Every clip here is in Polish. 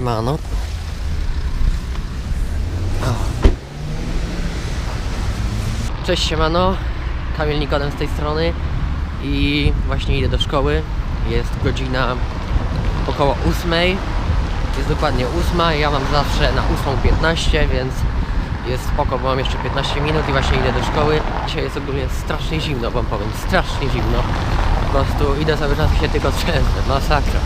Siemano. O. Cześć siemano, Kamil Nikodem z tej strony i właśnie idę do szkoły. Jest godzina około 8. Jest dokładnie 8, ja mam zawsze na 8.15, więc jest spoko, bo mam jeszcze 15 minut i właśnie idę do szkoły. Dzisiaj jest ogólnie strasznie zimno, wam powiem, strasznie zimno. Po prostu idę cały czas i się tylko trzęsę, masakra.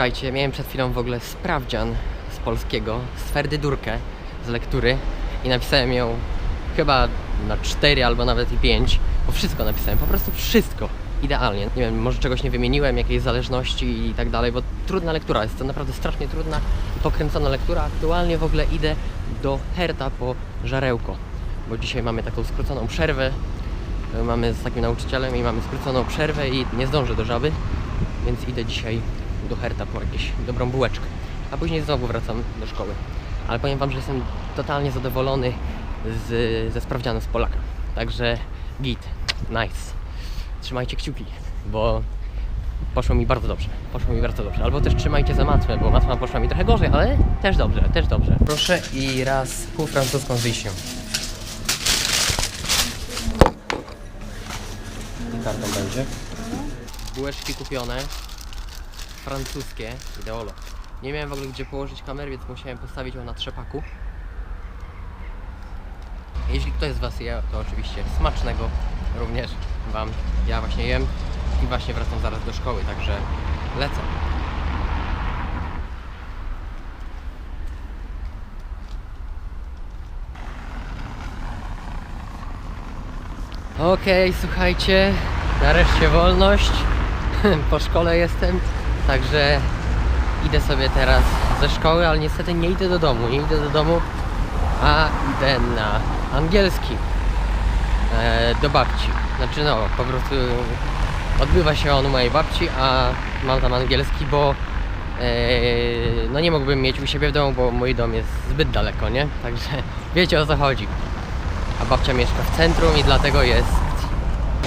Słuchajcie, miałem przed chwilą w ogóle sprawdzian z polskiego, z Ferdydurkę, z lektury i napisałem ją chyba na 4 albo nawet i 5, bo wszystko napisałem, po prostu wszystko. Idealnie. Nie wiem, może czegoś nie wymieniłem, jakiejś zależności i tak dalej, bo trudna lektura, jest to naprawdę strasznie trudna i pokręcona lektura. Aktualnie w ogóle idę do Herta po żarełko, bo dzisiaj mamy taką skróconą przerwę. Mamy z takim nauczycielem i mamy skróconą przerwę i nie zdążę do żaby, więc idę dzisiaj do Herta po jakąś dobrą bułeczkę. A później znowu wracam do szkoły. Ale powiem Wam, że jestem totalnie zadowolony z, ze sprawdzianu z Polaka. Także git, nice. Trzymajcie kciuki, bo poszło mi bardzo dobrze. Poszło mi bardzo dobrze. Albo też trzymajcie za matmę, bo matma poszła mi trochę gorzej, ale też dobrze, też dobrze. Proszę i raz pół francuską z wiśnią. I kartą będzie. Bułeczki kupione francuskie, ideolo. Nie miałem w ogóle gdzie położyć kamery, więc musiałem postawić ją na trzepaku. Jeśli ktoś z Was je, to oczywiście smacznego również Wam. Ja właśnie jem i właśnie wracam zaraz do szkoły, także lecę. Okej, słuchajcie, nareszcie wolność. po szkole jestem, także idę sobie teraz ze szkoły, ale niestety nie idę do domu, nie idę do domu, a idę na angielski e, do babci. Znaczy no, po prostu odbywa się on u mojej babci, a mam tam angielski, bo e, no nie mógłbym mieć u siebie w domu, bo mój dom jest zbyt daleko, nie? Także wiecie o co chodzi. A babcia mieszka w centrum i dlatego jest,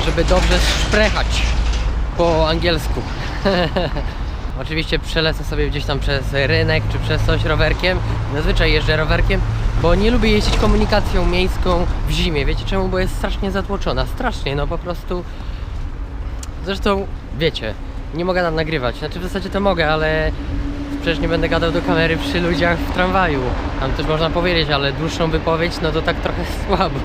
żeby dobrze szprechać po angielsku. Oczywiście przelecę sobie gdzieś tam przez rynek czy przez coś rowerkiem. Zazwyczaj jeżdżę rowerkiem, bo nie lubię jeździć komunikacją miejską w zimie. Wiecie czemu? Bo jest strasznie zatłoczona. Strasznie, no po prostu. Zresztą, wiecie, nie mogę tam nagrywać. Znaczy w zasadzie to mogę, ale przecież nie będę gadał do kamery przy ludziach w tramwaju. Tam też można powiedzieć, ale dłuższą wypowiedź, no to tak trochę słabo.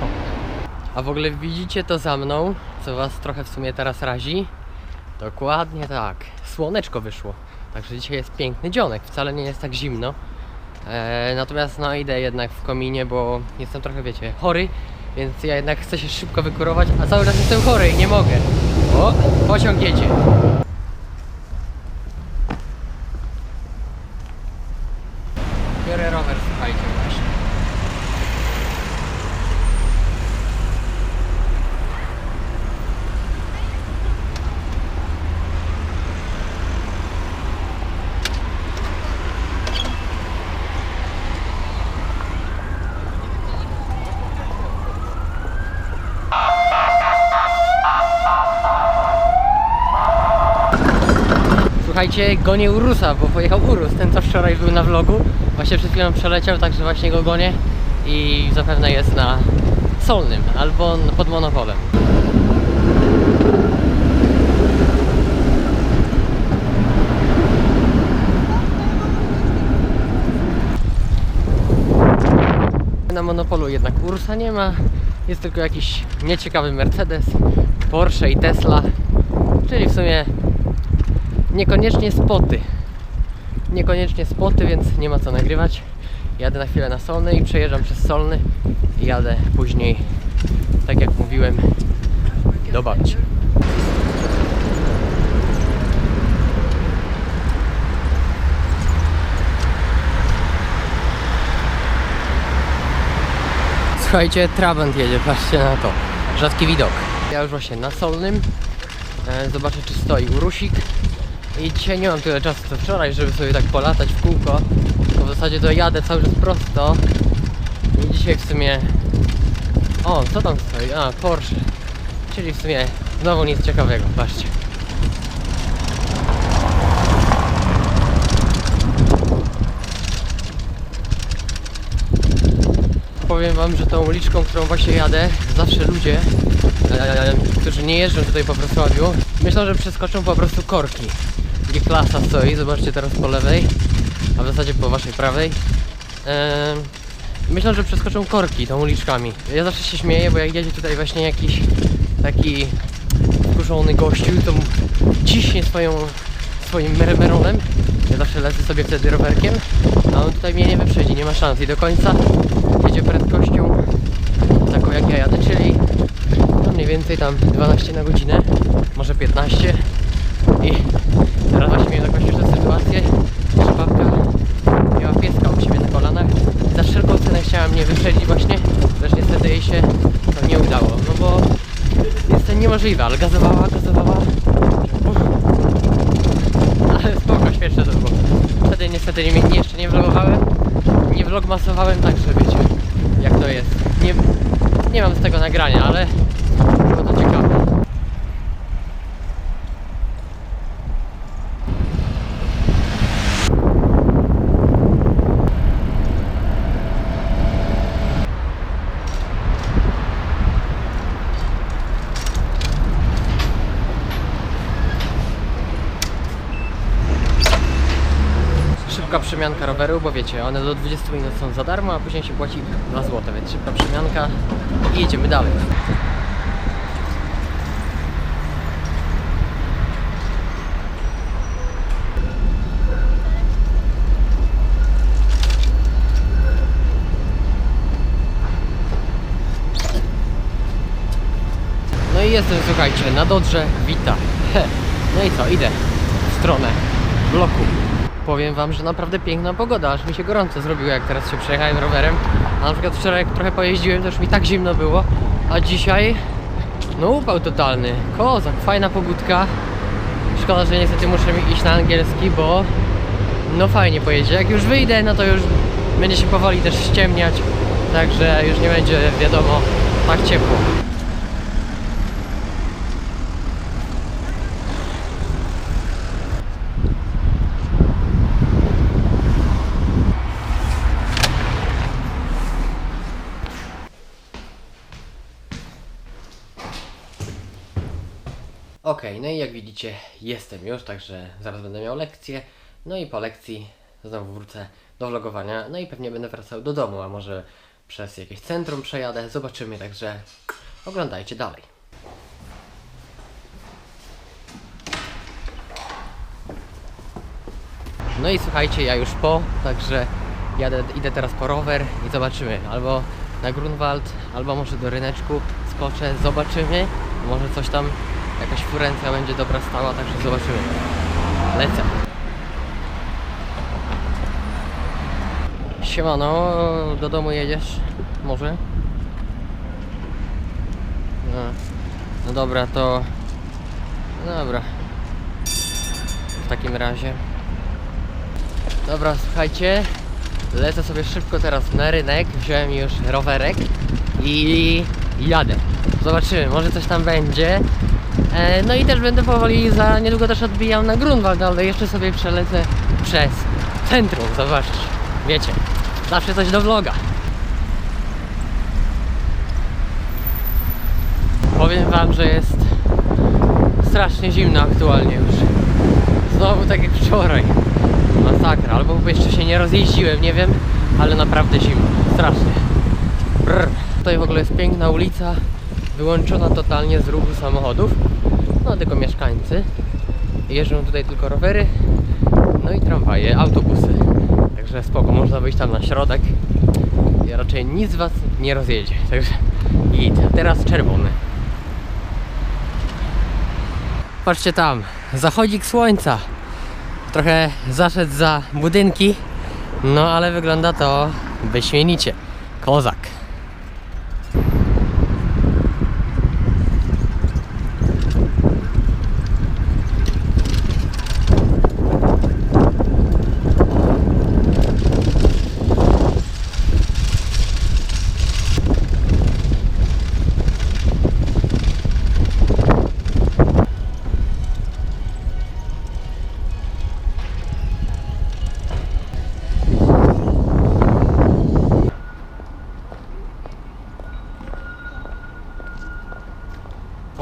A w ogóle widzicie to za mną, co was trochę w sumie teraz razi? Dokładnie tak. Słoneczko wyszło. Także dzisiaj jest piękny dzionek. Wcale nie jest tak zimno. Eee, natomiast no idę jednak w kominie, bo jestem trochę, wiecie, chory. Więc ja jednak chcę się szybko wykurować, a cały czas jestem chory i nie mogę. O, pociąg jedzie. Biorę rower, słuchajcie, właśnie. Słuchajcie, gonię Urusa, bo pojechał Urus, ten co wczoraj był na vlogu. Właśnie przed chwilą przeleciał, także właśnie go gonię i zapewne jest na Solnym albo pod monopolem. Na monopolu jednak Ursa nie ma, jest tylko jakiś nieciekawy Mercedes, Porsche i Tesla, czyli w sumie niekoniecznie spoty. Niekoniecznie spoty, więc nie ma co nagrywać. Jadę na chwilę na Solny i przejeżdżam przez Solny i jadę później, tak jak mówiłem, do babci. Słuchajcie, Trabant jedzie, patrzcie na to. Rzadki widok. Ja już właśnie na Solnym. E, Zobaczę, czy stoi Urusik. I dzisiaj nie mam tyle czasu co wczoraj, żeby sobie tak polatać w kółko. Tylko zasadzie to jadę cały czas prosto. I dzisiaj w sumie... O, co tam stoi? A, Porsche. Czyli w sumie znowu nic ciekawego, patrzcie. Powiem wam, że tą uliczką, którą właśnie jadę, zawsze ludzie, e, którzy nie jeżdżą tutaj po Wrocławiu, myślą, że przeskoczą po prostu korki. Gdzie klasa stoi, zobaczcie teraz po lewej, a w zasadzie po waszej prawej. E, myślą, że przeskoczą korki tą uliczkami. Ja zawsze się śmieję, bo jak jedzie tutaj właśnie jakiś taki wkurzony gościu, to ciśnie swoją, swoim mer- meronem. Ja zawsze lecę sobie wtedy rowerkiem, a on tutaj mnie nie wyprzedzi, nie ma szans i do końca jedzie prędkością taką jak ja jadę, czyli mniej więcej tam 12 na godzinę, może 15 i teraz właśnie miałem taką śmieszną sytuację, że babka miała pieska u siebie na kolanach. Za wszelką cenę chciała mnie wyprzedzić właśnie, lecz niestety jej się to nie udało, no bo jest to niemożliwe, ale gazowała, gazowała. Ale spoko, śmieszne to było. Wtedy niestety nie, nie, jeszcze nie vlogowałem. Nie vlogmasowałem, także wiecie jak to jest. Nie, nie mam z tego nagrania, ale było to ciekawe Szybka przemianka roweru, bo wiecie, one do 20 minut są za darmo, a później się płaci 2 zł, więc szybka przemianka i jedziemy dalej. No i jestem, słuchajcie, na Dodrze Wita. No i co, idę w stronę bloku. Powiem wam, że naprawdę piękna pogoda, aż mi się gorąco zrobiło jak teraz się przejechałem rowerem. A na przykład wczoraj jak trochę pojeździłem, już mi tak zimno było, a dzisiaj no upał totalny. Kozak, fajna pogódka. Szkoda, że niestety muszę iść na angielski, bo no fajnie pojedzie. Jak już wyjdę, no to już będzie się powoli też ściemniać, także już nie będzie wiadomo tak ciepło. Okej, no i jak widzicie, jestem już, także zaraz będę miał lekcję. No i po lekcji znowu wrócę do vlogowania. No i pewnie będę wracał do domu, a może przez jakieś centrum przejadę. Zobaczymy, także oglądajcie dalej. No i słuchajcie, ja już po, także jadę, idę teraz po rower i zobaczymy. Albo na Grunwald, albo może do ryneczku skoczę, zobaczymy. Może coś tam, jakaś furencja będzie dobra stała, także zobaczymy. Lecę. Siemano, do domu jedziesz? Może? No, no dobra, to... No dobra. W takim razie. Dobra, słuchajcie. Lecę sobie szybko teraz na rynek. Wziąłem już rowerek i jadę. Zobaczymy, może coś tam będzie. E, no i też będę powoli za niedługo też odbijał na Grunwald, ale jeszcze sobie przelecę przez centrum, zobaczcie. Wiecie, zawsze coś do vloga. Powiem wam, że jest strasznie zimno aktualnie już. Znowu tak jak wczoraj. Masakra, albo jeszcze się nie rozjeździłem, nie wiem, ale naprawdę zimno, strasznie. Brr. Tutaj w ogóle jest piękna ulica, wyłączona totalnie z ruchu samochodów. No tylko mieszkańcy. Jeżdżą tutaj tylko rowery, no i tramwaje, autobusy. Także spoko, można wyjść tam na środek. I raczej nic was nie rozjedzie. Także git. Teraz czerwony. Patrzcie tam, zachodzik słońca. Trochę zaszedł za budynki, no ale wygląda to wyśmienicie. Kozak.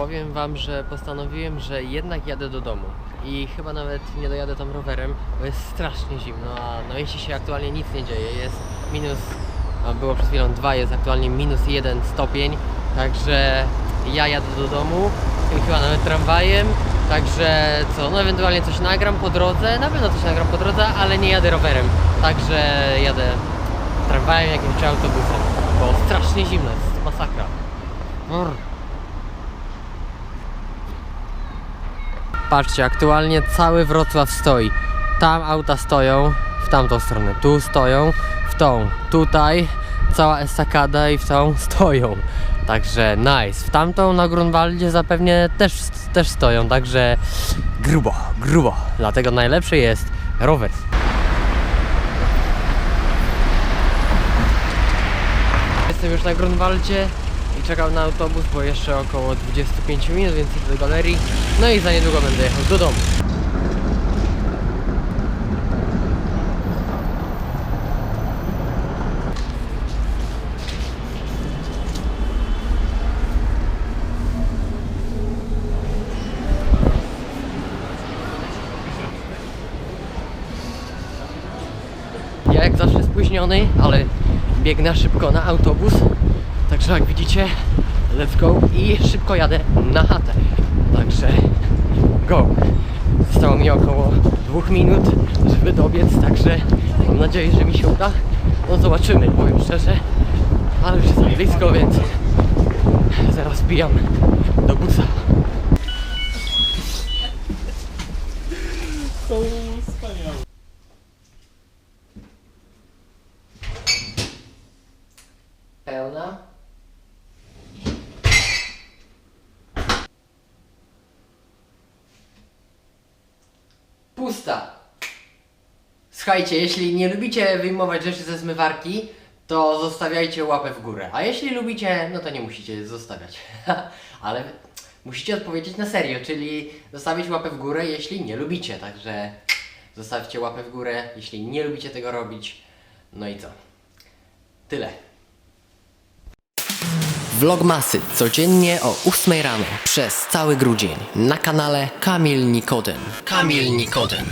Powiem wam, że postanowiłem, że jednak jadę do domu. I chyba nawet nie dojadę tam rowerem, bo jest strasznie zimno, a na mieście się aktualnie nic nie dzieje. Jest minus, było przed chwilą 2, jest aktualnie minus 1 stopień. Także ja jadę do domu, chyba nawet tramwajem. Także co, no ewentualnie coś nagram po drodze, na pewno coś nagram po drodze, ale nie jadę rowerem. Także jadę tramwajem jakimś czy autobusem, bo strasznie zimno, jest masakra. Brr. Patrzcie, aktualnie cały Wrocław stoi. Tam auta stoją, w tamtą stronę, tu stoją, w tą, tutaj, cała estakada i w tą stoją. Także nice. W tamtą na Grunwaldzie zapewne też, też stoją, także grubo, grubo. Dlatego najlepszy jest rower. Jestem już na Grunwaldzie i czekam na autobus, bo jeszcze około 25 minut, więc idę do galerii. No i za niedługo będę jechał do domu. Ja jak zawsze spóźniony, ale biegnę szybko na autobus. Także jak widzicie, let's go i szybko jadę na chatę. Także go. Zostało mi około dwóch minut, żeby dobiec, także mam nadzieję, że mi się uda. No zobaczymy, powiem szczerze. Ale już jest blisko, więc zaraz bijam do busa. Pełna. Pusta. Słuchajcie, jeśli nie lubicie wyjmować rzeczy ze zmywarki, to zostawiajcie łapę w górę. A jeśli lubicie, no to nie musicie zostawiać. Ale musicie odpowiedzieć na serio, czyli zostawić łapę w górę, jeśli nie lubicie. Także zostawcie łapę w górę, jeśli nie lubicie tego robić. No i co? Tyle. Vlogmasy codziennie o 8 rano przez cały grudzień na kanale Kamil Nikodem. Kamil Nikodem.